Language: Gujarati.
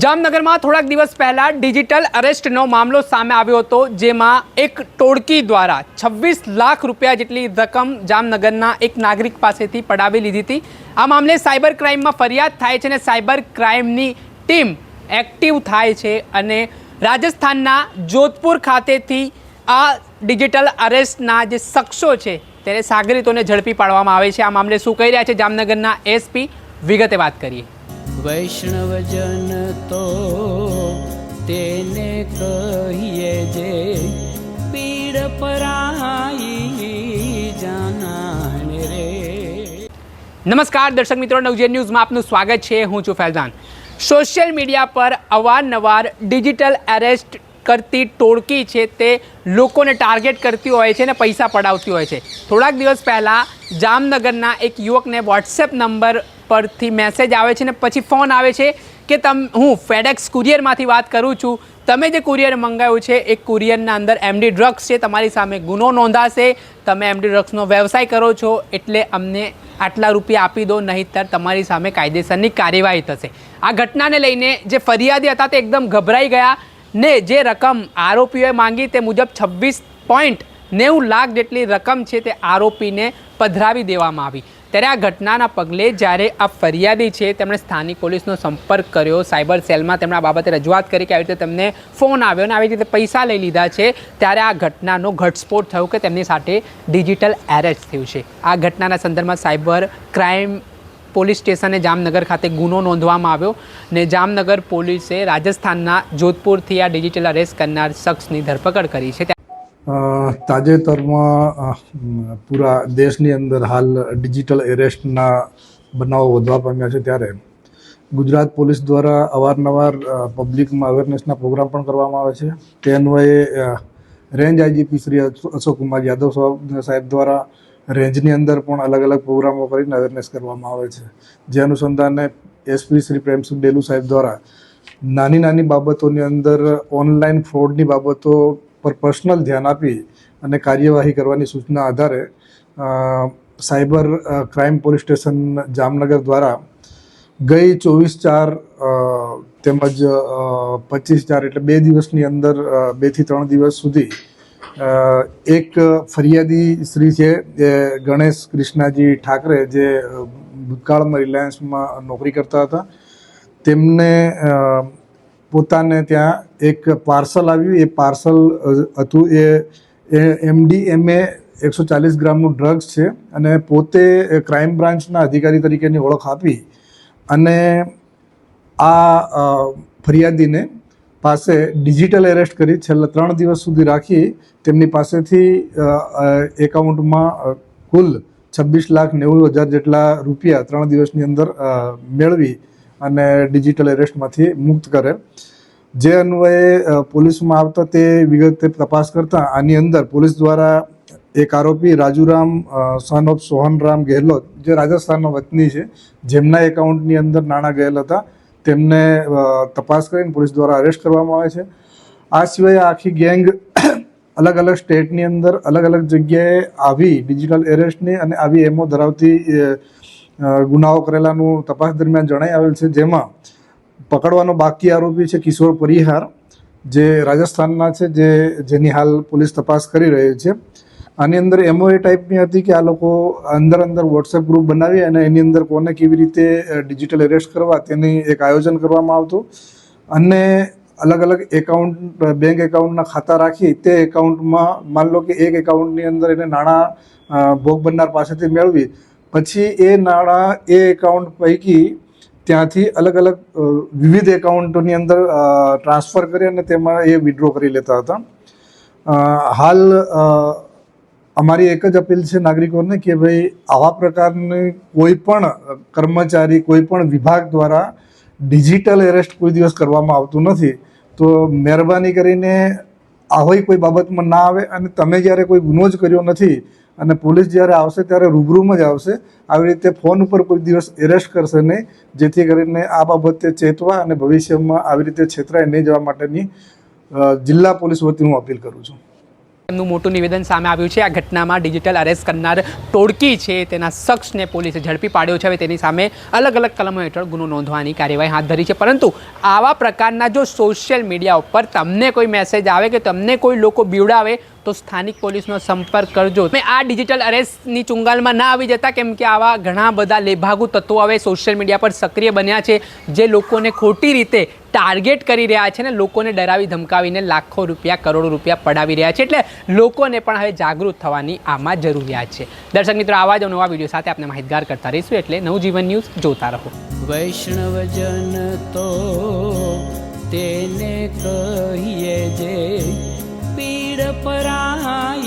જામનગરમાં થોડાક દિવસ પહેલાં ડિજિટલ અરેસ્ટનો મામલો સામે આવ્યો હતો, જેમાં એક ટોળકી દ્વારા છવ્વીસ લાખ રૂપિયા જેટલી રકમ જામનગરના એક નાગરિક પાસેથી પડાવી લીધી હતી. આ મામલે સાયબર ક્રાઇમમાં ફરિયાદ થાય છે અને સાયબર ક્રાઇમની ટીમ એક્ટિવ થાય છે અને રાજસ્થાનના જોધપુર ખાતેથી આ ડિજિટલ અરેસ્ટના જે શખ્સો છે તેને સાગરીતોને ઝડપી પાડવામાં આવે છે. આ મામલે શું કહી રહ્યા છે જામનગરના એસપી? વિગતે વાત કરીએ. વૈષ્ણવજન તો તેને કહીએ જે પીડ પરાઈ જાનાને રે. નમસ્કાર, દર્શક મિત્રો નવજેન ન્યૂઝમાં આપનું સ્વાગત છે. હું છું ફૈઝાન. સોશિયલ મીડિયા પર અવારનવાર ડિજિટલ એરેસ્ટ કરતી ટોળકી છે તે લોકોને ટાર્ગેટ કરતી હોય છે અને પૈસા પડાવતી હોય છે. થોડાક દિવસ પહેલાં જામનગરના એક યુવકને વોટ્સએપ નંબર પરથી મેસેજ આવે છે ને પછી ફોન આવે છે કે તમ, હું ફેડેક્સ કુરિયરમાંથી વાત કરું છું. તમે જે કુરિયર મંગાવ્યું છે, એ કુરિયરના અંદર એમડી ડ્રગ્સ છે, તમારી સામે ગુનો નોંધાશે. તમે એમડી ડ્રગ્સનો વ્યવસાય કરો છો, એટલે અમને આટલા રૂપિયા આપી દો, નહીંતર તમારી સામે કાયદેસરની કાર્યવાહી થશે. આ ઘટનાને લઈને જે ફરિયાદી હતા તે એકદમ ગભરાઈ ગયા ને જે રકમ આરોપીઓએ માંગી તે મુજબ છવ્વીસ પોઈન્ટ નેવું લાખ જેટલી રકમ છે તે આરોપીને પધરાવી દેવામાં આવી. ત્યારે આ ઘટનાના પગલે જ્યારે આ ફરિયાદી છે તેમણે સ્થાનિક પોલીસનો સંપર્ક કર્યો. સાયબર સેલમાં તેમણે આ બાબતે રજૂઆત કરી કે આવી રીતે તેમને ફોન આવ્યો અને આવી રીતે પૈસા લઈ લીધા છે. ત્યારે આ ઘટનાનો ઘટસ્ફોટ થયો કે તેમની સાથે ડિજિટલ એરેસ્ટ થયું છે. આ ઘટનાના સંદર્ભમાં સાયબર ક્રાઇમ પોલીસ સ્ટેશને જામનગર ખાતે ગુનો નોંધવામાં આવ્યો ને જામનગર પોલીસે રાજસ્થાનના જોધપુરથી આ ડિજિટલ અરેસ્ટ કરનાર શખ્સની ધરપકડ કરી છે. તાજેતરમાં પૂરા દેશની અંદર હાલ ડિજિટલ એરેસ્ટના બનાવો વધવા પામ્યા છે ત્યારે ગુજરાત પોલીસ દ્વારા અવારનવાર પબ્લિકમાં અવેરનેસના પ્રોગ્રામ પણ કરવામાં આવે છે. તે અન્વયે રેન્જ આઈજીપી શ્રી અશોક કુમાર યાદવ સાહેબ- દ્વારા રેન્જની અંદર પણ અલગ અલગ પ્રોગ્રામો કરીને અવેરનેસ કરવામાં આવે છે. જે અનુસંધાને એસપી શ્રી પ્રેમસુખ ડેલુ સાહેબ દ્વારા નાની નાની બાબતોની અંદર ઓનલાઈન ફ્રોડની બાબતો પર પર્સનલ ધ્યાન આપી અને કાર્યવાહી કરવાની સૂચના આધારે cyber crime police station Jamnagar દ્વારા ગઈ ચોવીસ ચાર તેમજ પચીસ ચાર એટલે બે દિવસની અંદર બેથી ત્રણ દિવસ સુધી એક ફરિયાદી શ્રી છે જે ગણેશ કૃષ્ણાજી ઠાકરે જે ભૂતકાળમાં રિલાયન્સમાં નોકરી કરતા હતા. તેમને પોતાને ત્યાં એક પાર્સલ આવ્યું. એ પાર્સલ હતું એ એમડી એમએ એકસો ચાલીસ ગ્રામનું ડ્રગ્સ છે અને પોતે ક્રાઇમ બ્રાન્ચના અધિકારી તરીકેની ઓળખ આપી અને આ ફરિયાદીને પાસે ડિજિટલ એરેસ્ટ કરી છેલ્લા ત્રણ દિવસ સુધી રાખી તેમની પાસેથી એકાઉન્ટમાં કુલ છવ્વીસ લાખ નેવું હજાર જેટલા રૂપિયા ત્રણ દિવસની અંદર મેળવી અને ડિજિટલ એરેસ્ટમાંથી મુક્ત કરે. જે અન્વયે પોલીસમાં આવતા તે વિગતે તપાસ કરતા આની અંદર પોલીસ દ્વારા એક આરોપી રાજુરામ સન ઓફ સોહનરામ ગેહલોત, જે રાજસ્થાનનો વતની છે, જેમના એકાઉન્ટની અંદર નાણાં ગયેલ હતા, તેમને તપાસ કરીને પોલીસ દ્વારા અરેસ્ટ કરવામાં આવે છે. આ સિવાય આખી ગેંગ અલગ અલગ સ્ટેટની અંદર અલગ અલગ જગ્યાએ આવી ડિજિટલ એરેસ્ટની અને આવી એમઓ ધરાવતી ગુનાઓ કરેલાનું તપાસ દરમિયાન જણાઈ આવેલ છે, જેમાં પકડવાનો બાકી આરોપી છે કિશોર પરિહાર, જે રાજસ્થાનના છે, જે, જેની હાલ પોલીસ તપાસ કરી રહી છે. આની અંદર એમઓ એ ટાઈપની હતી કે આ લોકો અંદર અંદર વોટ્સએપ ગ્રુપ બનાવી અને એની અંદર કોને કેવી રીતે ડિજિટલ એરેસ્ટ કરવા તેની એક આયોજન કરવામાં આવતું. અને અલગ અલગ એકાઉન્ટ બેંક એકાઉન્ટના ખાતા રાખી તે એકાઉન્ટમાં માન લો કે એક એકાઉન્ટની અંદર એને નાણાં ભોગ બનનાર પાસેથી મેળવી. પછી એ નાણાં એ એકાઉન્ટ પૈકી ત્યાંથી અલગ અલગ વિવિધ એકાઉન્ટોની અંદર ટ્રાન્સફર કરી અને તેમાં એ વિડ્રો કરી લેતા હતા. હાલ અમારી એક જ અપીલ છે નાગરિકોને કે ભાઈ આવા પ્રકારની કોઈ પણ કર્મચારી, કોઈ પણ વિભાગ દ્વારા ડિજિટલ એરેસ્ટ કોઈ દિવસ કરવામાં આવતું નથી. તો મહેરબાની કરીને આવી કોઈ બાબતમાં ના આવે અને તમે જ્યારે કોઈ ગુનો જ કર્યો નથી અને પોલીસ જ્યારે આવશે ત્યારે રૂબરૂમાં જ આવશે, આવી રીતે ફોન ઉપર કોઈ દિવસ એરેસ્ટ કરશે નહીં, જેથી કરીને આ બાબતે ચેતવા અને ભવિષ્યમાં આવી રીતે છેતરાઈ નહીં જવા માટેની જિલ્લા પોલીસ વતી હું અપીલ કરું છું. એમનું મોટું નિવેદન સામે આવ્યું છે. આ ઘટનામાં ડિજિટલ અરેસ્ટ કરનાર ટોળકી છે. તેના શખ્સને પોલીસે ઝડપી પાડ્યો છે. હવે તેની સામે અલગ અલગ કલમો હેઠળ ગુનો નોંધવાની કાર્યવાહી હાથ ધરી છે. પરંતુ આવા પ્રકારના જો સોશિયલ મીડિયા ઉપર તમને કોઈ મેસેજ આવે કે તમને કોઈ લોકો બીવડાવે તો સ્થાનિક પોલીસનો સંપર્ક કરજો. તમે આ ડિજિટલ અરેસ્ટની ચુંગાલમાં ના આવી જતા, કેમ કે આવા ઘણા બધા લેભાગુ તત્વો હવે સોશિયલ મીડિયા પર સક્રિય બન્યા છે, જે લોકોને ખોટી રીતે ટાર્ગેટ કરી રહ્યા છે ને લોકોને ડરાવી ધમકાવીને લાખો રૂપિયા, કરોડો રૂપિયા પડાવી રહ્યા છે. એટલે લોકોને પણ હવે જાગૃત થવાની આમાં જરૂરિયાત છે. દર્શક મિત્રો, આવા જ નવા વીડિયો સાથે આપણે માહિતગાર કરતા રહીશું. એટલે નવજીવન ન્યૂઝ જોતા રહો. વૈષ્ણવજન તો તેને કહીએ જે પીડ પરા